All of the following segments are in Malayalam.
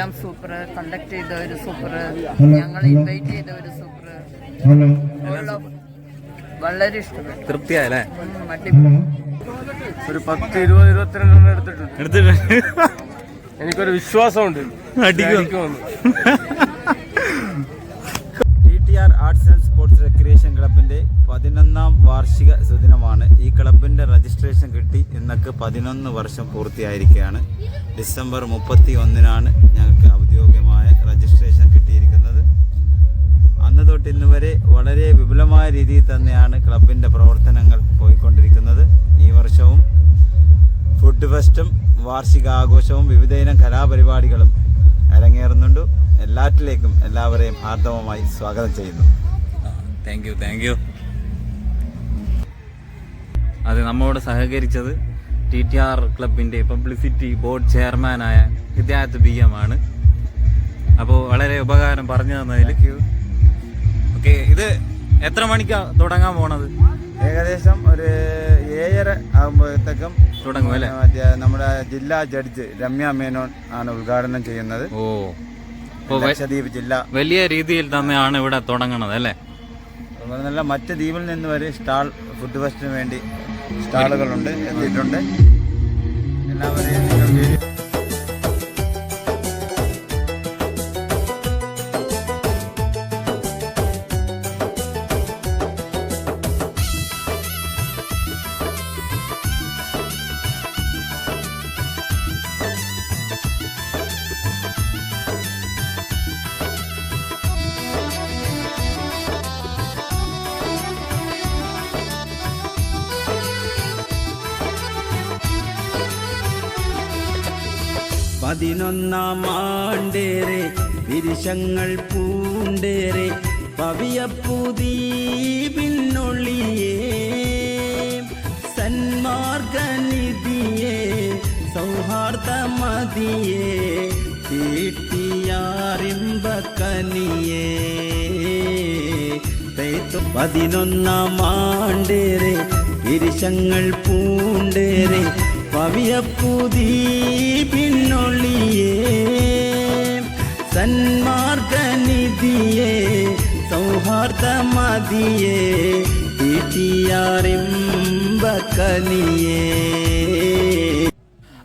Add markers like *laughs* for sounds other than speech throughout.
എല്ലാം സൂപ്പർ കണ്ടക്ട് ചെയ്ത ഒരു സൂപ്പർ ഞങ്ങൾ ഇൻവൈറ്റ് ഒരു സൂപ്പർ വളരെ ഇഷ്ടപ്പെട്ടു. തൃപ്തിയായല്ലേ? ഒരു പത്ത് ഇരുപത് ഇരുപത്തിരണ്ടെണ്ണം എടുത്തിട്ടുണ്ട്. എടുത്തിട്ടുണ്ട്. എനിക്കൊരു വിശ്വാസമുണ്ട്. *laughs* T T R arts and sports recreation ക്ലബിന്റെ പതിനൊന്നാം വാർഷിക സുദിനമാണ് ഈ ക്ലബിന്റെ രജിസ്ട്രേഷൻ കിട്ടി ഇന്നക്ക് പതിനൊന്ന് വർഷം പൂർത്തിയായിരിക്കുകയാണ്. ഡിസംബർ മുപ്പത്തി ഒന്നിനാണ് ഞങ്ങൾക്ക് ഔദ്യോഗികമായ രജിസ്ട്രേഷൻ കിട്ടിയിരിക്കുന്നത്. അന്ന് തൊട്ട് ഇന്ന് വരെ വളരെ വിപുലമായ രീതിയിൽ തന്നെയാണ് ക്ലബിന്റെ പ്രവർത്തനങ്ങൾ പോയിക്കൊണ്ടിരിക്കുന്നത്. ഈ വർഷവും ഫുഡ് ഫെസ്റ്റും വാർഷികാഘോഷവും വിവിധയിനം കലാപരിപാടികളും അരങ്ങേറുന്നുണ്ട്. എല്ലാറ്റിലേക്കും എല്ലാവരെയും ആർദ്രവമായി സ്വാഗതം ചെയ്യുന്നു. താങ്ക് യു താങ്ക് യു നമ്മോട് സഹകരിച്ചത് ടി ടി ആർ ക്ലബിന്റെ പബ്ലിസിറ്റി ബോർഡ് ചെയർമാനായ ഹിദായത്ത് ബി എം ആണ്. അപ്പോൾ വളരെ ഉപകാരം പറഞ്ഞു തന്നതിൽ. ഓക്കെ ഇത് എത്ര മണിക്കാ തുടങ്ങാൻ പോണത്? ഏകദേശം ഒരു ഏഴര ആകുമ്പോഴത്തേക്കും തുടങ്ങും അല്ലേ? മറ്റേ നമ്മുടെ ജില്ലാ ജഡ്ജ് രമ്യ മേനോൻ ആണ് ഉദ്ഘാടനം ചെയ്യുന്നത്. ഓ ലക്ഷദ്വീപ് ജില്ല. വലിയ രീതിയിൽ തന്നെയാണ് ഇവിടെ തുടങ്ങണത് അല്ലേ? അതുപോലെ മറ്റ് ദ്വീപിൽ നിന്ന് വരെ സ്റ്റാൾ ഫുഡ് ഫെസ്റ്റിന് വേണ്ടി സ്റ്റാളുകളുണ്ട് എത്തിയിട്ടുണ്ട്. എല്ലാവരെയും പതിനൊന്നാം ആണ്ടേറെ വിരിശങ്ങൾ പൂണ്ടേറെ പവിയപ്പുതീപിന്നൊള്ളിയേ സന്മാർഗനിധിയേ സൗഹാർദ്ദമതിയേ തീട്ടിയാറിമ്പക്കനിയേ പതിനൊന്നാം ആണ്ടേറെ വിരിശങ്ങൾ പൂണ്ടേറെ പവിയപ്പുതീ പിന്നൊള്ളിയേ സന്മാർഗനിധിയെ സൗഹാർദ്ദമതിയെ തീട്ടിയാറിമ്പക്കനിയേ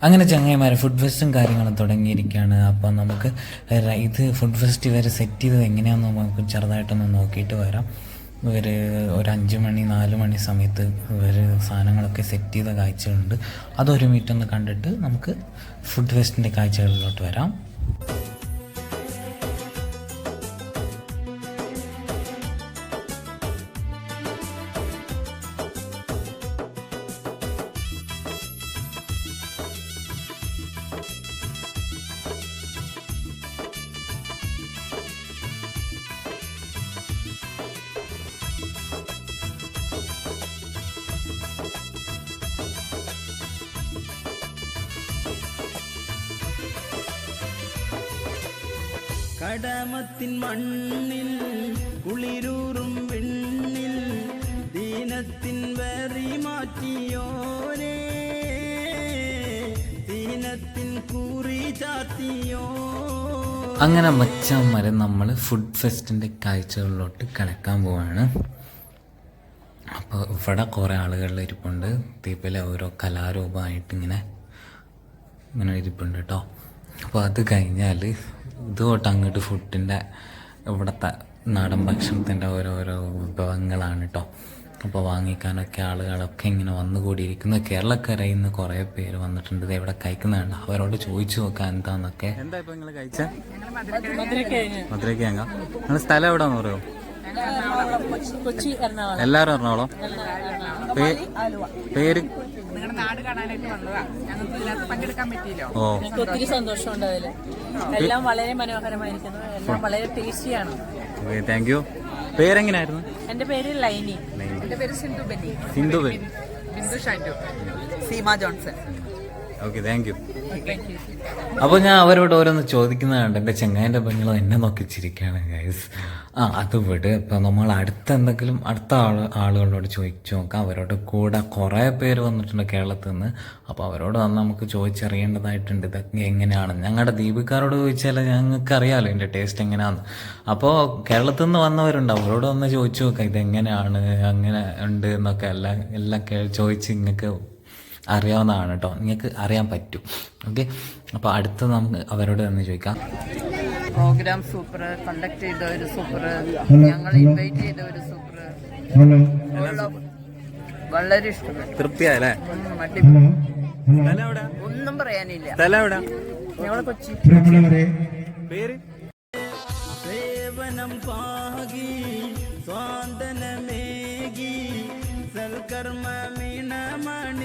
അങ്ങനെ ചങ്ങായിമാരെ ഫുഡ് ഫെസ്റ്റും കാര്യങ്ങളും തുടങ്ങിയിരിക്കുകയാണ്. അപ്പോൾ നമുക്ക് ഇത് ഫുഡ് ഫെസ്റ്റ് ഇവരെ സെറ്റ് ചെയ്തത് എങ്ങനെയാണെന്ന് നമുക്ക് ചെറുതായിട്ടൊന്ന് നോക്കിയിട്ട് വരാം. ഇവർ ഒരു അഞ്ച് മണി നാല് മണി സമയത്ത് ഇവർ സാധനങ്ങളൊക്കെ സെറ്റ് ചെയ്ത കാഴ്ചകളുണ്ട്. അതൊരു മീറ്റൊന്ന് കണ്ടിട്ട് നമുക്ക് ഫുഡ് ഫെസ്റ്റിന്റെ കാഴ്ചകളിലോട്ട് വരാം. കടമത്തിൻ മണ്ണിൽ കുളിരൂറും വെണ്ണിൽ ദീനത്തിൻ വെറി മാറ്റിയോരേ ദീനത്തിൻ കുറി ചാത്തിയോ. അങ്ങനെ മച്ചന്മാരെ നമ്മൾ ഫുഡ് ഫെസ്റ്റിന്റെ കാഴ്ചകളിലോട്ട് കിടക്കാൻ പോവാണ്. അപ്പോൾ ഇവിടെ കുറേ ആളുകളിൽ ഇരിപ്പുണ്ട്. തീപ്പിലെ ഓരോ കലാരൂപമായിട്ട് ഇങ്ങനെ ഇങ്ങനെ ഇരിപ്പുണ്ട് കേട്ടോ അപ്പോൾ അത് കഴിഞ്ഞാൽ ഇത് തൊട്ട് അങ്ങോട്ട് ഫുഡിന്റെ ഇവിടുത്തെ നാടൻ ഭക്ഷണത്തിന്റെ ഓരോരോ വിഭവങ്ങളാണ് കേട്ടോ അപ്പോൾ വാങ്ങിക്കാനൊക്കെ ആളുകളൊക്കെ ഇങ്ങനെ വന്നു കൂടിയിരിക്കുന്നു. കേരളക്കരയിൽ നിന്ന് കുറേ പേര് വന്നിട്ടുണ്ട്. ഇത് ഇവിടെ കഴിക്കുന്നതാണ് അവരോട് ചോദിച്ചു നോക്കാം എന്താന്നൊക്കെ. എന്താ ഇപ്പൊ നിങ്ങൾ കഴിച്ച? മധുരക്കിഴങ്ങ. നിങ്ങളുടെ സ്ഥലം എവിടെയാന്ന് പറയോ? കൊച്ചി എറണാകുളം. എല്ലാരും എറണാകുളം? പേര്? നാട് കാണാനായിട്ട് വന്നതാണ് ഞങ്ങൾക്ക് ഇതിനകത്ത് പങ്കെടുക്കാൻ പറ്റിയില്ലോ. ഓ എനിക്ക് ഒത്തിരി സന്തോഷമുണ്ട് അതിൽ എല്ലാം വളരെ മനോഹരമായിരിക്കുന്നു. എല്ലാം വളരെ ടേസ്റ്റിയാണ്. ഓക്കെ താങ്ക് യു പേരെങ്ങനായിരുന്നു? എന്റെ പേര് ലൈനി. എന്റെ പേര് Sindhu Benny. Sindhu Bindu Shandu Seema Johnson. Okay thank you അപ്പോൾ ഞാൻ അവരോട് ഓരോന്ന് ചോദിക്കുന്നതുണ്ട് എന്റെ ചെങ്ങായിന്റെ എന്നെ നോക്കി ചിരിക്കുകയാണ് ഗൈസ് ആ അത് വിട്. ഇപ്പം നമ്മൾ അടുത്ത എന്തെങ്കിലും അടുത്ത ആൾ ആളുകളോട് ചോദിച്ചു നോക്കാം. അവരോട് കൂടെ കുറേ പേര് വന്നിട്ടുണ്ട് കേരളത്തിൽ നിന്ന്. അപ്പോൾ അവരോട് വന്ന് നമുക്ക് ചോദിച്ചറിയേണ്ടതായിട്ടുണ്ട് ഇതൊക്കെ എങ്ങനെയാണ് ഞങ്ങളുടെ ദീപിക്കാരോട് ചോദിച്ചാൽ ഞങ്ങൾക്ക് അറിയാമല്ലോ എന്റെ ടേസ്റ്റ് എങ്ങനെയാണെന്ന് അപ്പോൾ കേരളത്തിൽ നിന്ന് വന്നവരുണ്ട്. അവരോട് വന്ന് ചോദിച്ചു നോക്കാം ഇത് എങ്ങനെയാണ് അങ്ങനെ ഉണ്ട് എന്നൊക്കെ എല്ലാം എല്ലാം ചോദിച്ച് നിങ്ങൾക്ക് അറിയാവുന്നതാണ് കേട്ടോ. നിങ്ങൾക്ക് അറിയാൻ പറ്റും. ഓക്കെ അപ്പോൾ അടുത്ത നമുക്ക് അവരോട് തന്നെ ചോദിക്കാം. പ്രോഗ്രാം സൂപ്പർ കണ്ടക്ട് ചെയ്ത ഒരു സൂപ്പർ ഞങ്ങൾ ഇൻവൈറ്റ് ചെയ്ത ഒരു സൂപ്പർ വളരെ ഇഷ്ടപ്പെട്ടു. തൃപ്തിയായല്ലേ? എവിടെ? ഒന്നും പറയാനില്ല. ഞങ്ങളെ കൊച്ചി. പേര്? സേവനം പാകി സ്വാന്തനമേകി സൽക്കർമ്മമിണമണിഞ്ഞോരേ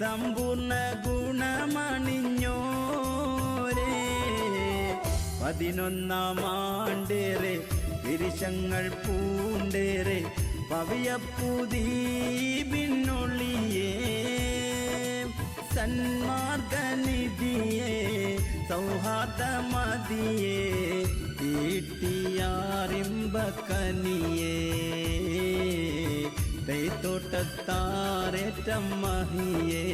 സമ്പൂർണ ഗുണമണിഞ്ഞോരേ. പതിനൊന്നാം ആണ്ടേറെ വിരിശങ്ങൾ പൂണ്ടേറെ പവിയപ്പുതീ പിന്നൊള്ളിയേ സന്മാർഗനിധിയെ സൗഹാർദ്ദമതിയെ ഈട്ടിയാറിമ്പക്കനിയെ തൈത്തോട്ടത്താറേറ്റം മഹിയേ.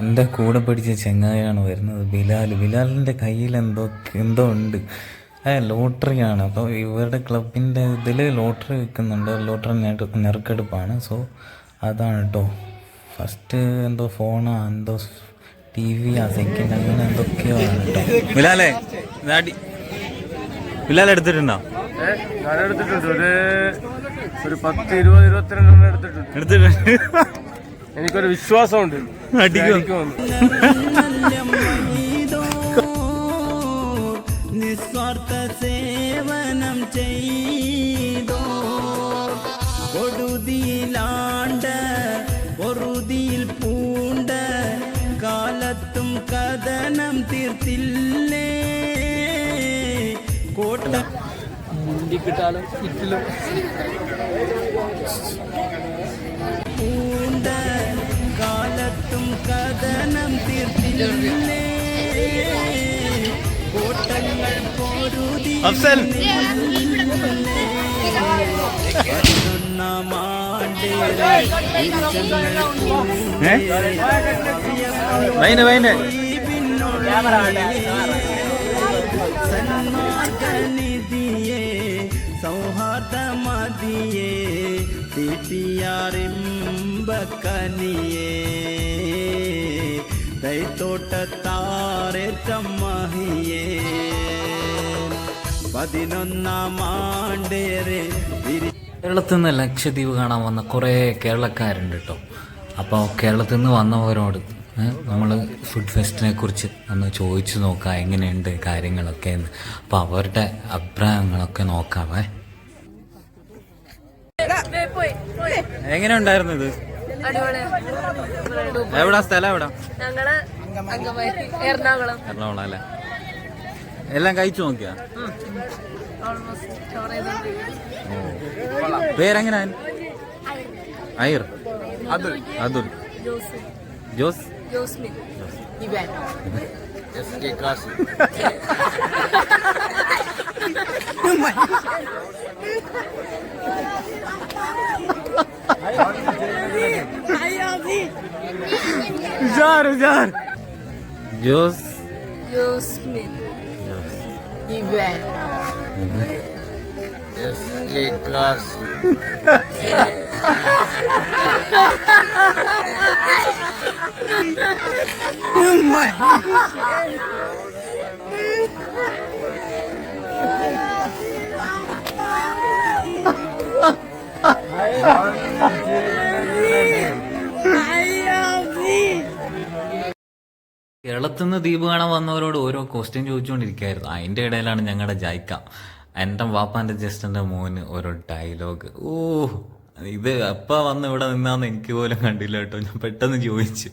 എന്റെ കൂടെ പഠിച്ച ചെങ്ങായാണ് വരുന്നത് ബിലാൽ. ബിലാലിന്റെ കയ്യിൽ എന്തോ എന്തോ ഉണ്ട്. ഏ ലോട്ടറിയാണ്. അപ്പോൾ ഇവരുടെ ക്ലബിന്റെ ഇതിൽ ലോട്ടറി വെക്കുന്നുണ്ട്. ലോട്ടറി നെറുക്കെടുപ്പാണ്. സോ അതാണ് കേട്ടോ ഫസ്റ്റ് എന്തോ ഫോണോ എന്തോ ടി വി ആ സെക്കൻഡ് അങ്ങനെ എന്തൊക്കെയോ ആണ് കേട്ടോ ബിലാലേ ബിലാൽ എടുത്തിട്ടുണ്ടോ? ഞാൻ എടുത്തിട്ടുണ്ട്. ഒരു ഒരു പത്ത് ഇരുപത് ഇരുപത്തിരണ്ടെണ്ണം എടുത്തിട്ടുണ്ട്. എടുത്തിട്ടുണ്ട്. എനിക്കൊരു വിശ്വാസമുണ്ട്. അടിക്കും. നിസ്വാർത്ഥ സേവനം ചെയ്തോ? കൊടുതിയിലാണ്ട പൊറുതിയിൽ പൂണ്ട കാലത്തും കഥനം തീർത്തില്ലേ. കോട്ട പൂണ്ട കാലത്തും കഥനം തീർത്തില്ലേ? കോട്ടങ്ങൾ പോരുതി അഫ്സൽ. വൈന വൈന. സന്മാർഗനിധിയെ സൗഹാർദ്ദമതിയേ തീട്ടിയാറിമ്പക്കനിയെ. തൈത്തോട്ടത്താറേറ്റം മഹിയേ പതിനൊന്നാം ആണ്ടേറെ കേരളത്തിൽ നിന്ന് ലക്ഷദ്വീപ് കാണാൻ വന്ന കുറേ കേരളക്കാരുണ്ട് കേട്ടോ. അപ്പോൾ കേരളത്തിൽ നിന്ന് വന്നവരോട് നമ്മൾ ഫുഡ് ഫെസ്റ്റിനെ കുറിച്ച് ഒന്ന് ചോദിച്ചു നോക്കാം എങ്ങനെയുണ്ട് കാര്യങ്ങളൊക്കെ എന്ന്. അപ്പോൾ അവരുടെ അഭിപ്രായങ്ങളൊക്കെ നോക്കാവേ. എങ്ങനെ ഉണ്ടായിരുന്നു ഇത് എവിടാ സ്ഥലം എവിടാ? എറണാകുളം. എറണാകുളം അല്ലേ? എല്ലാം കഴിച്ചു നോക്കിയാ? പേരെങ്ങനെ? അയർ. അതുൽ അതുൽ ജോസ് ജോസ് ജോസ്മിൻ ഇവാൻ ജോസ് ജോസ്മിൻ ഇവാൻ കേരളത്തിൽ നിന്ന് ദ്വീപ് കാണാൻ വന്നവരോട് ഓരോ ക്വസ്റ്റ്യൻ ചോദിച്ചുകൊണ്ടിരിക്കുകയായിരുന്നു. അതിന്റെ ഇടയിലാണ് ഞങ്ങളുടെ ജായ്ക്ക. എന്റെ വാപ്പാന്റെ ജസ്റ്റിന്റെ മോന് ഓരോ ഡയലോഗ് ഓ ഇത് അപ്പ വന്ന് ഇവിടെ നിന്നാന്ന് എനിക്ക് പോലും കണ്ടില്ല കേട്ടോ. ഞാൻ പെട്ടെന്ന് ചോദിച്ചു.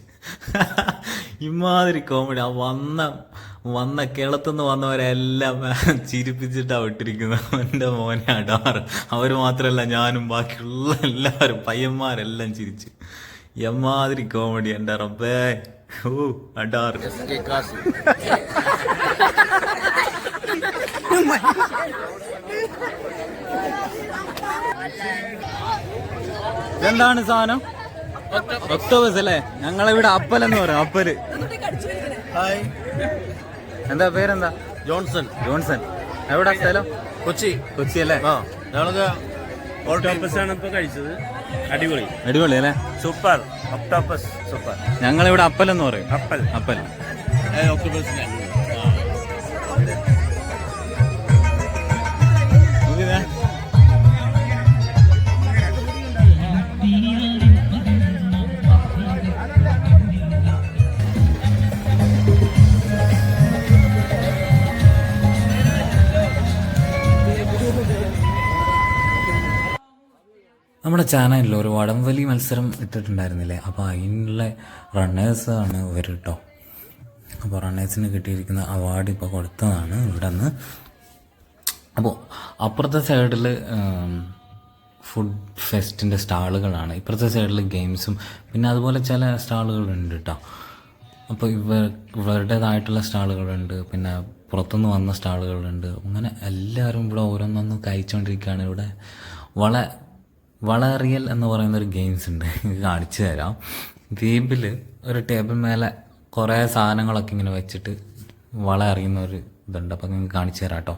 ഇമാതിരി കോമഡി ആ വന്ന വന്ന കേളത്തുനിന്ന് വന്നവരെല്ലാം ചിരിപ്പിച്ചിട്ടാണ് വിട്ടിരിക്കുന്നത്. എന്റെ മോനെ അടാർ അവർ മാത്രമല്ല ഞാനും ബാക്കിയുള്ള എല്ലാവരും പയ്യന്മാരെല്ലാം ചിരിച്ചു. എമ്മാതിരി കോമഡി എന്റെ റബ്ബേ. ഓ അടാർ *laughs* എന്താണ് സാധനം? ഒക്ടോബസ് അല്ലേ? ഞങ്ങളിവിടെ അപ്പൽ എന്ന് പറയും അപ്പൽ എന്താ പേരെന്താ? ജോൺസൺ. ജോൺസൺ. എവിടെ സ്ഥലം? കൊച്ചി. കൊച്ചി അല്ലേ? ആ ഞങ്ങൾക്ക് ഓക്ടോപ്പസ് ആണ് ഇപ്പൊ കഴിച്ചത്. അടിപൊളി. അടിപൊളി അല്ലേ? സൂപ്പർ. Octopus super. ഞങ്ങളിവിടെ അപ്പൽ എന്ന് പറയും. അപ്പൽ. അപ്പൽ. ഒക്ടോപ്പസിനെ നമ്മുടെ ചാനലിൽ ഒരു വടംവലി മത്സരം ഇട്ടിട്ടുണ്ടായിരുന്നില്ലേ? അപ്പോൾ അതിനുള്ള റണ്ണേഴ്സാണ് ഇവർ കേട്ടോ അപ്പോൾ റണ്ണേഴ്സിന് കിട്ടിയിരിക്കുന്ന അവാർഡ് ഇപ്പോൾ കൊടുത്തതാണ് ഇവിടെ നിന്ന് അപ്പോൾ അപ്പുറത്തെ സൈഡിൽ ഫുഡ് ഫെസ്റ്റിന്റെ സ്റ്റാളുകളാണ്. ഇപ്പുറത്തെ സൈഡിൽ ഗെയിംസും പിന്നെ അതുപോലെ ചില സ്റ്റാളുകളുണ്ട് കേട്ടോ അപ്പോൾ ഇവർ ഇവരുടേതായിട്ടുള്ള സ്റ്റാളുകളുണ്ട് പിന്നെ പുറത്തുനിന്ന് വന്ന സ്റ്റാളുകളുണ്ട്. അങ്ങനെ എല്ലാവരും ഇവിടെ ഓരോന്നൊന്ന് കഴിച്ചുകൊണ്ടിരിക്കുകയാണ് ഇവിടെ വള വള റിയൽ എന്ന് പറയുന്ന ഒരു ഗെയിംസ് ഉണ്ട്. കാണിച്ചു തരാം. ദ്വീപിൽ ഒരു ടേബിൾ മേലെ കുറേ സാധനങ്ങളൊക്കെ ഇങ്ങനെ വെച്ചിട്ട് വള അറിയുന്ന ഒരു ഇതുണ്ട്. അപ്പോൾ നിങ്ങൾക്ക് കാണിച്ചു തരാം കേട്ടോ.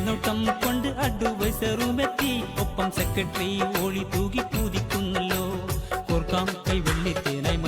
മേൽനോട്ടം കൊണ്ട് അഡ്വൈസറുമെത്തി ഒപ്പം സെക്രട്ടറി ഓളി തൂകി പൂതിക്കുന്നല്ലോ. കോർക്കാം കൈവെള്ളിത്തേനായി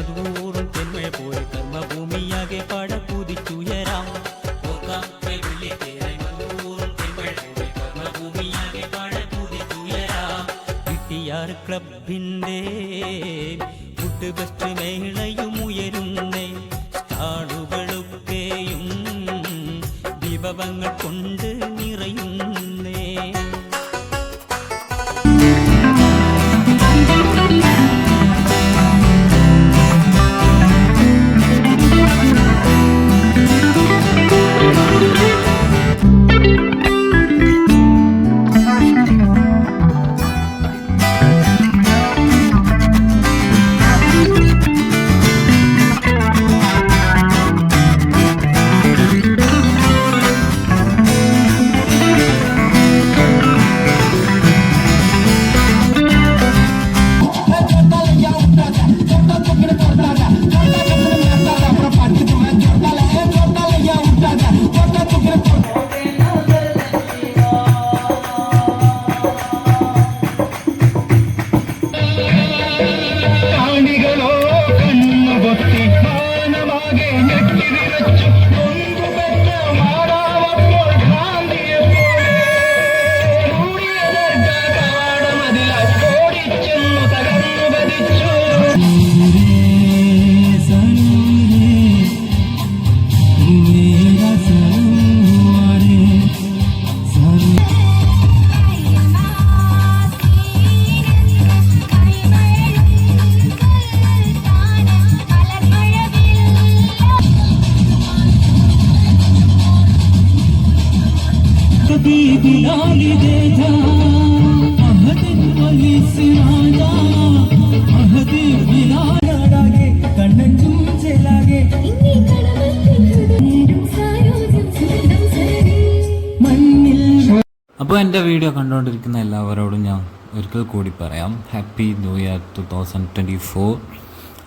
എന്റെ വീഡിയോ കണ്ടുകൊണ്ടിരിക്കുന്ന എല്ലാവരോടും ഞാൻ ഒരിക്കൽ കൂടി പറയാം. Happy new year two thousand twenty four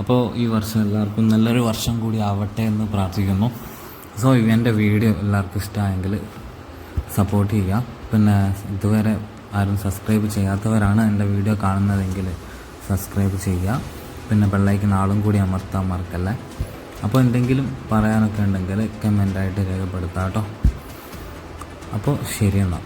അപ്പോൾ ഈ വർഷം എല്ലാവർക്കും നല്ലൊരു വർഷം കൂടി ആവട്ടെ എന്ന് പ്രാർത്ഥിക്കുന്നു. സോ എന്റെ വീഡിയോ എല്ലാവർക്കും ഇഷ്ടമായെങ്കിൽ സപ്പോർട്ട് ചെയ്യുക. പിന്നെ ഇതുവരെ ആരും സബ്സ്ക്രൈബ് ചെയ്യാത്തവരാണ് എന്റെ വീഡിയോ കാണുന്നതെങ്കിൽ സബ്സ്ക്രൈബ് ചെയ്യുക. പിന്നെ ബെല്ലൈക്കൻ നാളും കൂടി അമർത്താൻ മറക്കല്ലേ. അപ്പോൾ എന്തെങ്കിലും പറയാനൊക്കെ ഉണ്ടെങ്കിൽ കമന്റായിട്ട് രേഖപ്പെടുത്താം കേട്ടോ. അപ്പോൾ ശരി എന്നാൽ.